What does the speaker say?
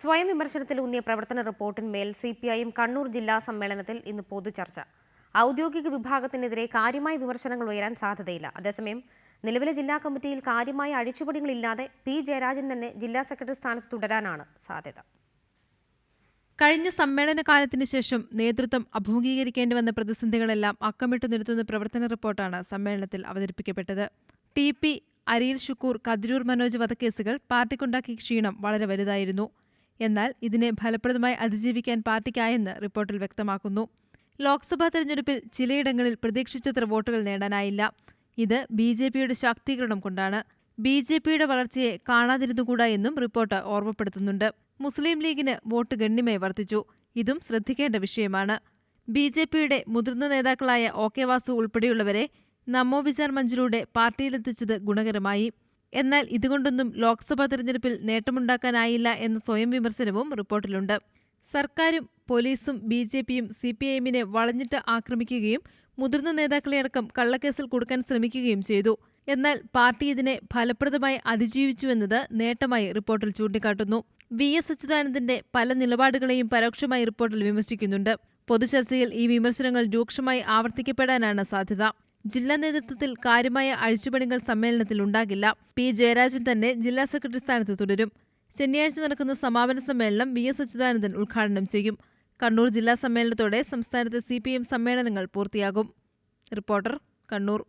സ്വയം വിമർശനത്തിലൂന്നിയ പ്രവർത്തന റിപ്പോർട്ടിന്മേൽ C P I M Kannur ജില്ലാ സമ്മേളനത്തിൽ ഇന്ന് പൊതുചർച്ച. ഔദ്യോഗിക വിഭാഗത്തിനെതിരെ കാര്യമായ വിമർശനങ്ങൾ ഉയരാൻ സാധ്യതയില്ല. അതേസമയം നിലവിലെ ജില്ലാ കമ്മിറ്റിയിൽ കാര്യമായ അഴിച്ചുപടികളില്ലാതെ പി. ജയരാജൻ തന്നെ ജില്ലാ സെക്രട്ടറി സ്ഥാനത്ത് തുടരാനാണ് സാധ്യത. കഴിഞ്ഞ സമ്മേളന കാലത്തിന് ശേഷം നേതൃത്വം അഭിമുഖീകരിക്കേണ്ടി വന്ന പ്രതിസന്ധികളെല്ലാം അക്കമിട്ട് നിരത്തുന്ന പ്രവർത്തന റിപ്പോർട്ടാണ് സമ്മേളനത്തിൽ അവതരിപ്പിക്കപ്പെട്ടത്. ടി പി അരിയിൽ ഷുക്കൂർ കതിരൂർ മനോജ് വധക്കേസുകൾ പാർട്ടിക്കുണ്ടാക്കിയ ക്ഷീണം വളരെ വലുതായിരുന്നു. എന്നാൽ ഇതിനെ ഫലപ്രദമായി അതിജീവിക്കാൻ പാർട്ടിക്കായെന്ന് റിപ്പോർട്ടിൽ വ്യക്തമാക്കുന്നു. ലോക്സഭാ തെരഞ്ഞെടുപ്പിൽ ചിലയിടങ്ങളിൽ പ്രതീക്ഷിച്ചത്ര വോട്ടുകൾ നേടാനായില്ല. ഇത് ബി ജെ പിയുടെ ശാക്തീകരണം കൊണ്ടാണ്. ബി ജെ പിയുടെ വളർച്ചയെ കാണാതിരുന്നുകൂടാ എന്നും റിപ്പോർട്ട് ഓർമ്മപ്പെടുത്തുന്നുണ്ട്. മുസ്ലിം ലീഗിന് വോട്ട് ഗണ്യമായി വർദ്ധിച്ചു. ഇതും ശ്രദ്ധിക്കേണ്ട വിഷയമാണ്. ബി ജെ പിയുടെ മുതിർന്ന നേതാക്കളായ ഒ കെ വാസു ഉൾപ്പെടെയുള്ളവരെ നമോ വിചാർ മഞ്ചിലൂടെ പാർട്ടിയിലെത്തിച്ചത് ഗുണകരമായി. എന്നാൽ ഇതുകൊണ്ടൊന്നും ലോക്സഭാ തെരഞ്ഞെടുപ്പിൽ നേട്ടമുണ്ടാക്കാനായില്ല എന്ന സ്വയം വിമർശനവും റിപ്പോർട്ടിലുണ്ട്. സർക്കാരും പോലീസും ബി ജെ പിയും സി പി ഐഎമ്മിനെ വളഞ്ഞിട്ട് ആക്രമിക്കുകയും മുതിർന്ന നേതാക്കളെ നേതാക്കളെയടക്കം കള്ളക്കേസിൽ കൊടുക്കാൻ ശ്രമിക്കുകയും ചെയ്തു. എന്നാൽ പാർട്ടി ഇതിനെ ഫലപ്രദമായി അതിജീവിച്ചുവെന്നത് നേട്ടമായി റിപ്പോർട്ടിൽ ചൂണ്ടിക്കാട്ടുന്നു. വി എസ് അച്യുതാനന്ദന്റെ പല നിലപാടുകളെയും പരോക്ഷമായി റിപ്പോർട്ടിൽ വിമർശിക്കുന്നുണ്ട്. പൊതുചർച്ചയിൽ ഈ വിമർശനങ്ങൾ രൂക്ഷമായി ആവർത്തിക്കപ്പെടാനാണ് സാധ്യത. ജില്ലാ നേതൃത്വത്തിൽ കാര്യമായ അഴിച്ചുപണികൾ സമ്മേളനത്തിൽ ഉണ്ടാകില്ല. പി. ജയരാജൻ തന്നെ ജില്ലാ സെക്രട്ടറി സ്ഥാനത്ത് തുടരും. ശനിയാഴ്ച നടക്കുന്ന സമാപന സമ്മേളനം വി. എസ്. അച്യുതാനന്ദൻ ഉദ്ഘാടനം ചെയ്യും. കണ്ണൂർ ജില്ലാ സമ്മേളനത്തോടെ സംസ്ഥാനത്തെ സി. പി. എം സമ്മേളനങ്ങൾ പൂർത്തിയാകും. റിപ്പോർട്ടർ കണ്ണൂർ.